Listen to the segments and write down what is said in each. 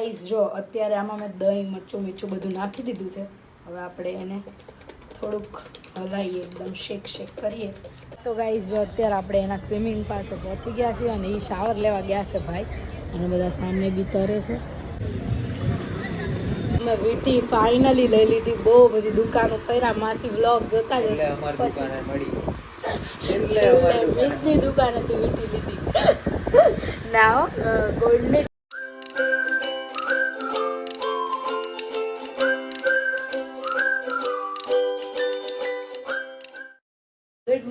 Guys જો અત્યારે આમાં મેં દહીં મરચું મીઠું બધું નાખી દીધું છે. હવે આપણે એને થોડુંક હલાવીએ એકદમ શેક શેક કરીએ. તો ગાઈસ જો અત્યારે આપણે એના સ્વિમિંગ પાસે પહોંચી ગયા છીએ અને એ શાવર લેવા ગયા છે ભાઈ. અને બધા સામે બી તરે છે. અમે વીટી ફાઇનલી લઈ લીધી. બહુ બધી દુકાનો કર્યા. માસી બ્લોગ જોતા જ. અમારી દુકાને દુકાનેથી વીટી લીધી. ના ગોલ્ડની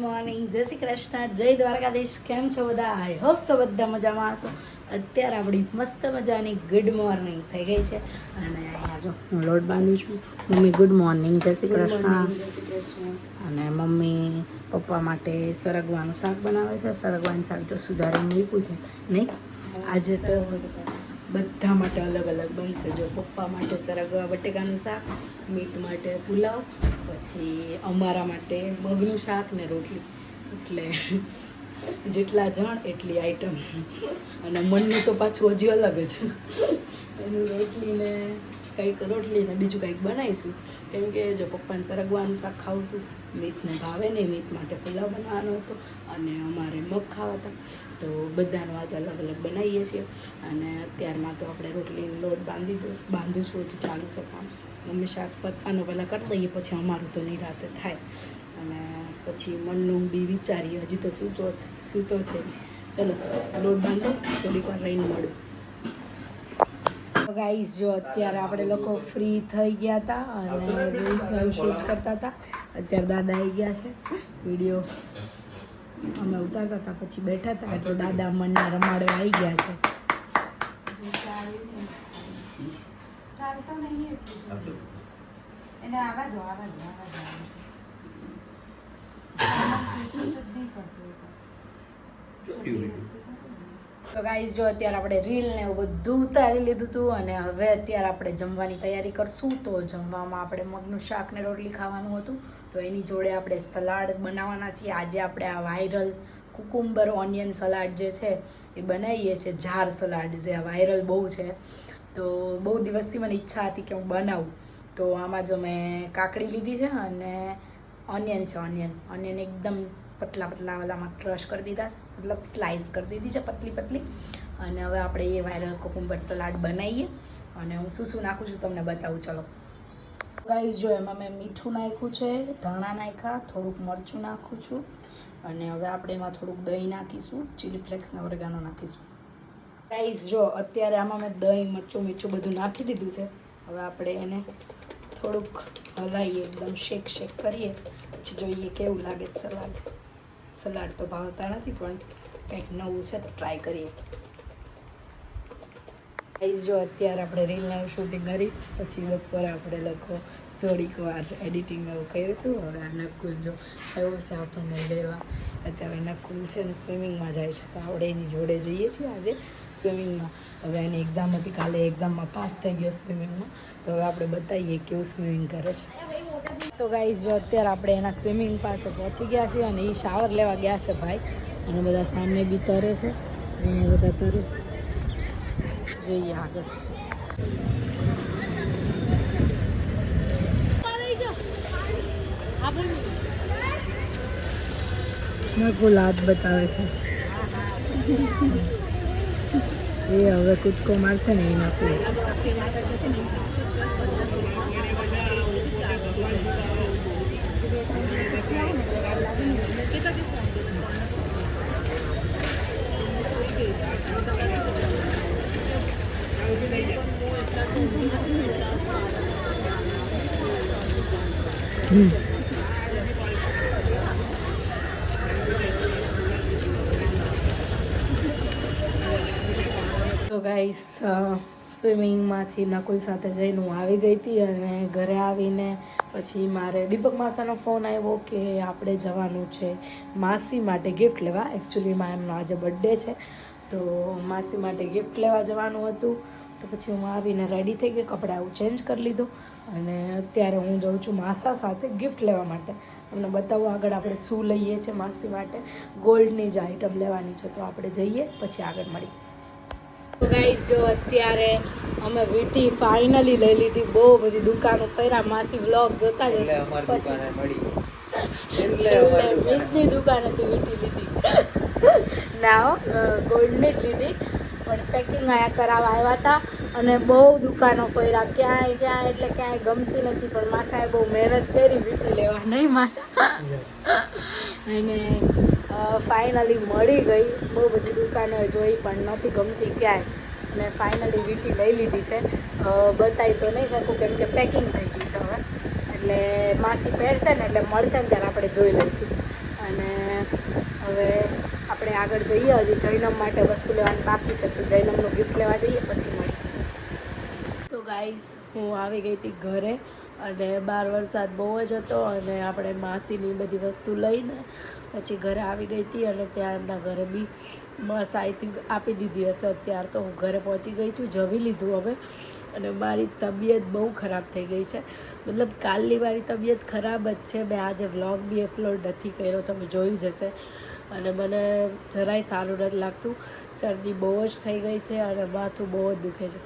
મોર્નિંગ જય શ્રી કૃષ્ણ જય દ્વારકાધીશ કેમ છો બધા? આઈ હોપ સો બધા મજામાં હશો. અત્યારે આપણી મસ્ત મજાની ગુડ મોર્નિંગ થઈ ગઈ છે. અને અહીંયા જો હું લોટ બાંધી છું. મમ્મી ગુડ મોર્નિંગ જય શ્રી કૃષ્ણ. અને મમ્મી પપ્પા માટે સરગવાનું શાક બનાવે છે. સરગવાનું શાક તો સુધારી મૂક્યું છે નહીં? આજે તો બધા માટે અલગ અલગ બનશે. જો પપ્પા માટે સરગવા બટેકાનું શાક મીત માટે પુલાવ, પછી અમારા માટે મગનું શાક ને રોટલી. એટલે જેટલા જણ એટલી આઈટમ અને મનનું તો પાછું હજી અલગ જ. એનું રોટલી ને કંઈક રોટલી ને બીજું કંઈક બનાવીશું. કેમ કે જો પપ્પાને સરગવાનું શાક ખાવું હતું, મીતને ભાવે નહીં, મીત માટે પુલાવ બનાવવાનો હતો અને અમારે મગ ખાવા હતા. તો બધાનો આજ અલગ અલગ બનાવીએ છીએ અને અત્યારમાં તો આપણે રોટલીનો લોટ બાંધી દો, બાંધીશું હજી ચાલુ છે કામ. મમ્મી શાક પપ્પાનું પહેલાં કરી દઈએ, પછી અમારું તો નહીં રાતે થાય. અને પછી મનનું બી વિચારીએ, હજી તો સૂચો, સૂતો છે. ચલો, લોટ બાંધો, થોડીક વાર રહીને મળું. ગાઈસ જો અત્યારે આપણે લોકો ફ્રી થઈ ગયા હતા અને રીલ્સનું શૂટ કરતા હતા અત્યારે દાદા આવી ગયા છે. વીડિયો અમે ઉતારતા હતા પછી બેઠા હતા એટલે દાદા મનને રમાડવા આવી ગયા છે. ચાલતો નહીં એટલું. એને આવા દો આવા દો આવા દો નહીં. કરતો તો. ગાઈઝ જો અત્યારે આપણે રીલ ને એવું બધું ઉતારી લીધું હતું અને હવે અત્યારે આપણે જમવાની તૈયારી કરશું, તો જમવામાં આપણે મગનું શાક ને રોટલી ખાવાનું હતું. તો એની જોડે આપણે સલાડ બનાવવાના છીએ. આજે આપણે આ વાયરલ કુકુંબર ઓનિયન સલાડ જે છે, એ બનાવીએ છીએ. ઝાર સલાડ જે વાયરલ બહુ છે. તો બહુ દિવસથી મને ઈચ્છા હતી કે હું બનાવું. તો આમાં જો મેં કાકડી લીધી છે અને ઓનિયન છે ઓનિયન ઓનિયન એકદમ પતલા પતલા ઓલામાં ક્રશ કરી દીધા છે. મતલબ સ્લાઇસ કરી દીધી છે પતલી પતલી. અને હવે આપણે એ વાયરલ કોકુંબર સલાડ બનાવીએ. અને હું શું શું નાખું છું તમને બતાવું. ચલો. ગાઈઝ જો એમાં મેં મીઠું નાખ્યું છે, ધાણા નાખ્યા, થોડુંક મરચું નાખું છું. અને હવે આપણે એમાં થોડુંક દહીં નાખીશું ચીલી ફ્લેક્સના વર્ગાનો નાખીશું. ગાઈઝ જો અત્યારે આમાં મેં દહીં, મરચું, મીઠું બધું નાખી દીધું છે. હવે આપણે એને થોડુંક હલાવીએ, એકદમ શેક શેક કરીએ. પછી જોઈએ કેવું લાગે સલાડ સલાડ તો ભાવતા નથી, પણ કંઈક નવું છે તો ટ્રાય કરીએ. ગાઈસ જો અત્યારે આપણે રીલનું શૂટિંગ કરી, પછી બપોરે આપણે લખો થોડીક વાર એડિટિંગ એવું કર્યું હતું, હવે આ નકુલ જો આવ્યો છે આપણને લેવા. અત્યારે નકુલ છે ને સ્વિમિંગમાં જાય છે, તો આપણે એની જોડે જઈએ છીએ આજે સ્વિમિંગમાં હવે એની એક્ઝામ હતી, કાલે એક્ઝામમાં પાસ થઈ ગયો સ્વિમિંગમાં તો હવે આપણે બતાવીએ કેવું સ્વિમિંગ કરે છે. તો ગાઈઝ જો અત્યારે આપણે એના સ્વિમિંગ પાસે પહોંચી ગયા છીએ અને એ શાવર લેવા ગયા છે ભાઈ. અને બધા સામે બી તરે છે. અને બધા તરે. જોઈએ આગળ. ગુલાબ બતાવે છે. એ હવે કૂદકો મારશે ને એ નકુલ હમ તો ગાઈસ સ્વિમિંગમાંથી નકુલ સાથે જઈને હું આવી ગઈ હતી અને ઘરે આવીને પછી મારે દીપક માસાનો ફોન આવ્યો કે આપણે જવાનું છે માસી માટે ગિફ્ટ લેવા. એકચ્યુઅલીમાં એમનો આજે બર્થડે છે. તો માસી માટે ગિફ્ટ લેવા જવાનું હતું. તો પછી હું આવીને રેડી થઈ ગઈ, કપડાં એવું ચેન્જ કરી લીધું. અને અત્યારે હું જાઉં છું માસા સાથે ગિફ્ટ લેવા માટે. તમને બતાવું આગળ આપણે શું લઈએ છીએ માસી માટે. ગોલ્ડની જ આઇટમ લેવાની છે, તો આપણે જઈએ, પછી આગળ મળીએ. ગાઈઝ જો અત્યારે અમે વીટી ફાઇનલી લઈ લીધી. બહુ બધી દુકાનો કર્યા. માસી વ્લોગ જોતા જ વીજની દુકાનેથી વીટી લીધી. ના ગોલ્ડની જ લીધી. પણ પેકિંગ અહીંયા કરાવવા આવ્યા હતા અને બહુ દુકાનો કર્યા. ક્યાંય ક્યાંય એટલે ક્યાંય ગમતી નથી. પણ માસાએ બહુ મહેનત કરી વીટી લેવા. નહીં માસા? અને ફાઇનલી મળી ગઈ. બહુ બધી દુકાનો જોઈ પણ નહોતી ગમતી ક્યાંય. અને ફાઇનલી વીટી લઈ લીધી છે. બતાવી તો નહીં શકું કેમ કે પેકિંગ થઈ ગયું છે હવે. એટલે માસી પહેરશે ને એટલે મળશે ને ત્યારે આપણે જોઈ લઈશું. અને હવે આપણે આગળ જઈએ. હજી જૈનમ માટે વસ્તુ લેવાની બાકી છે. તો જૈનમનું ગિફ્ટ લેવા જઈએ, પછી મળીએ. તો ગાઈઝ હું આવી ગઈ હતી ઘરે. અને બાર વરસાદ બહુ જ હતો અને આપણે માસીની બધી વસ્તુ લઈને પછી ઘરે આવી ગઈ હતી અને ત્યાં એમના ઘરે બી બસ આઈ થિંક આપી દીધી હશે અત્યાર તો હું ઘરે પહોંચી ગઈ છું, જમી લીધું હવે. અને મારી તબિયત બહુ ખરાબ થઈ ગઈ છે. મતલબ કાલની મારી તબિયત ખરાબ જ છે. મેં આજે વ્લોગ બી અપલોડ નથી કર્યો, તમે જોયું જ હશે. અને મને જરાય સારું નથી લાગતું. શરદી બહુ જ થઈ ગઈ છે અને માથું બહુ જ દુખે છે.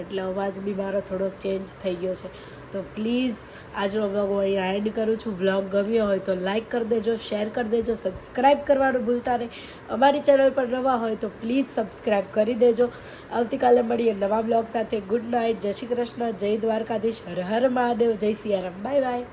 એટલે અવાજ બી મારો થોડોક ચેન્જ થઈ ગયો છે. તો પ્લીઝ આજનો વ્લોગ હું અહીંયા એન્ડ કરું છું. વ્લોગ ગમ્યો હોય તો લાઇક કરી દેજો શેર કરી દેજો સબસ્ક્રાઈબ કરવાનું ભૂલતા નહીં. અમારી ચેનલ પર નવા હોય તો પ્લીઝ સબસ્ક્રાઈબ કરી દેજો. આવતીકાલે મળીએ નવા બ્લોગ સાથે. ગુડ નાઇટ જય શ્રી કૃષ્ણ. જય દ્વારકાધીશ. હર હર મહાદેવ. જય સિયારામ. Bye bye